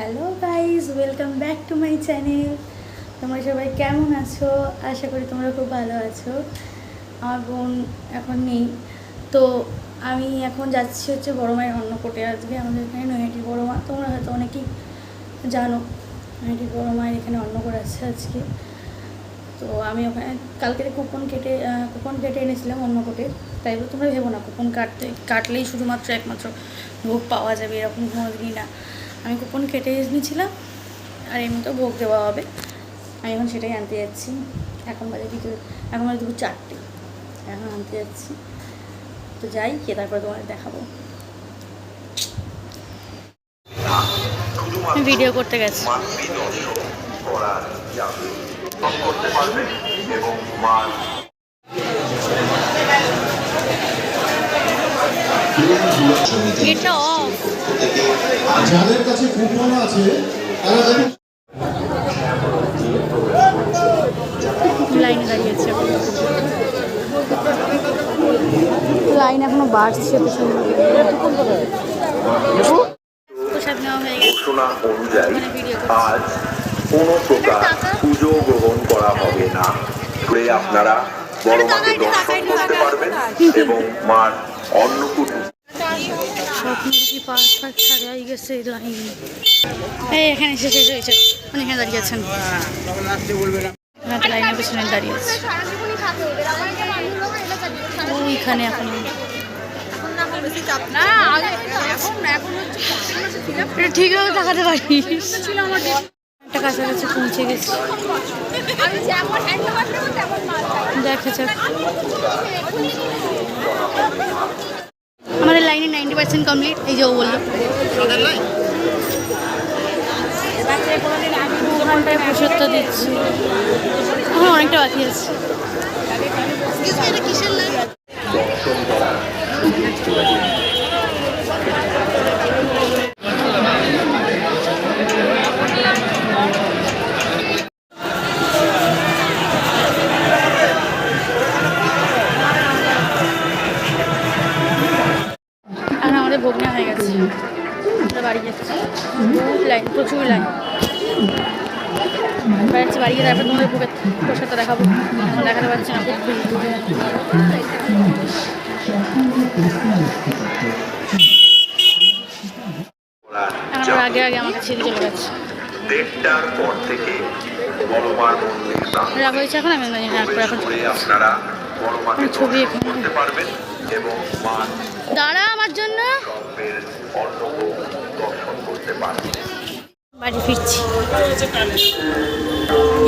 Hello guys welcome back to my channel তোমরা সবাই কেমন আছো? আশা করি তোমরা খুব ভালো আছো। আমার বোন এখন নেই। তো আমি এখন যাচ্ছি হচ্ছে বড় মায়ের অন্নকোটে। আজকে আমাদের এখানে নৈহাটি বড় মা তোমরা হয়তো অনেকেই জানো, নৈহাটি বড় মায়ের এখানে অন্নকোট আছে আজকে। তো আমি ওখানে কালকে কুপন কেটে কুপন কেটে এনেছিলাম অন্নকোটে, তাই তোমরা ভেবো না, কুপন কাটতে, কাটলেই শুধুমাত্র একমাত্র ভোগ পাওয়া যাবে, এরকম কোনো না। আমি কুপন কেটে নিয়েছিলাম, আর এমনিতেও ভোগ দেওয়া হবে। আমি এখন সেটাই আনতে যাচ্ছি। এখন বাজে বিকেল এখন বাজে দুপুর চারটে। এখন আনতে যাচ্ছি। তো যাই, গিয়ে তারপরে তোমাদের দেখাবো। ভিডিও করতে গেছি। গেটটা অফ যাদের কাছে কুপন আছে তারা লাইনে দাঁড়িয়েছে। লাইন এখনও বাড়ছে পেছনে ঘোষণা অনুযায়ী করছি। আজ কোনো প্রকার পুজো গ্রহণ করা হবে না। আপনারা বড় মাকে দর্শন করতে পারবেন এবং মার অন্নকূট স্বপ্ন দেখি পার্ক ফার্ক ছাড়াই গেছে লাইন এই এখানে এসে শেষ হয়েছে মানে এখানে দাঁড়িয়ে আছেন। লাইনের পেছনে দাঁড়িয়ে আছে। ওইখানে এখন এটা ঠিকভাবে দেখাতে পারিস একটা কাছাকাছি পৌঁছে গেছি। দেখা যাক। পার্সেন্ট কমপ্লিট এই যে ও বলল ঘন্টায় দিচ্ছি। এখন অনেকটা বাকি আছে। বাড়ি যাচ্ছি। লাইন প্রচুর লাইন। এবার যাচ্ছি বাড়ি গিয়ে তারপর তোমাদের ভোগের প্রসাদটা দেখাবো। এখন দেখাতে পারছি না এখন আগে আগে আমাকে ছেড়ে চলে গেছে দেড়টার পর থেকে বড় মন্দির রাগ হয়েছে এখন আমি এখন ছবি এখানে। এবং মার দাঁড়া আমার জন্য। দর্শন করতে পারবেন বাড়ি ফিরছি।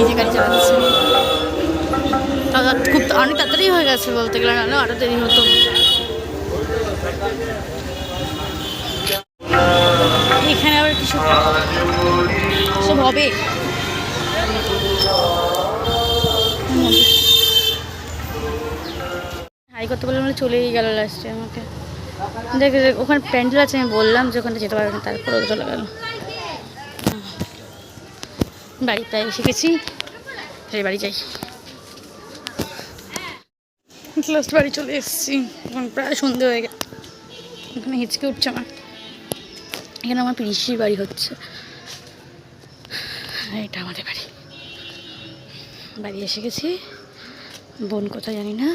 যে গাড়ি চালাচ্ছি খুব অনেক তাড়াতাড়ি হয়ে গেছে বলতে গেলে নাহলে আরও দেরি হতো। এখানে আবার কিছু সব হবে। হাই করতে বলে মানে চলেই গেল লাস্টে আমাকে। দেখ ওখানে প্যান্ডেল আছে, আমি বললাম যে ওখানে যেতে পারবে না, তারপরে চলে গেল। বাড়ি এসে গেছি সেই বাড়ি যাই। লাস্ট বাড়ি চলে এসেছি, এখন প্রায় সন্ধে হয়ে গেছে। এখানে হিচকে উঠছে আমার। এখানে আমার পিসির বাড়ি হচ্ছে। এটা আমাদের বাড়ি। বাড়ি এসে গেছি। বোন কোথায় জানি না।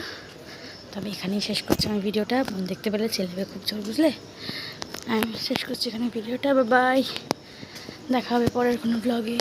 তবে এখানেই শেষ করছি আমি ভিডিওটা। দেখতে পেলে ছেলেবে খুব জোর, বুঝলে? আমি শেষ করছি এখানে ভিডিওটা। বাই দেখা হবে পরের কোনো ব্লগে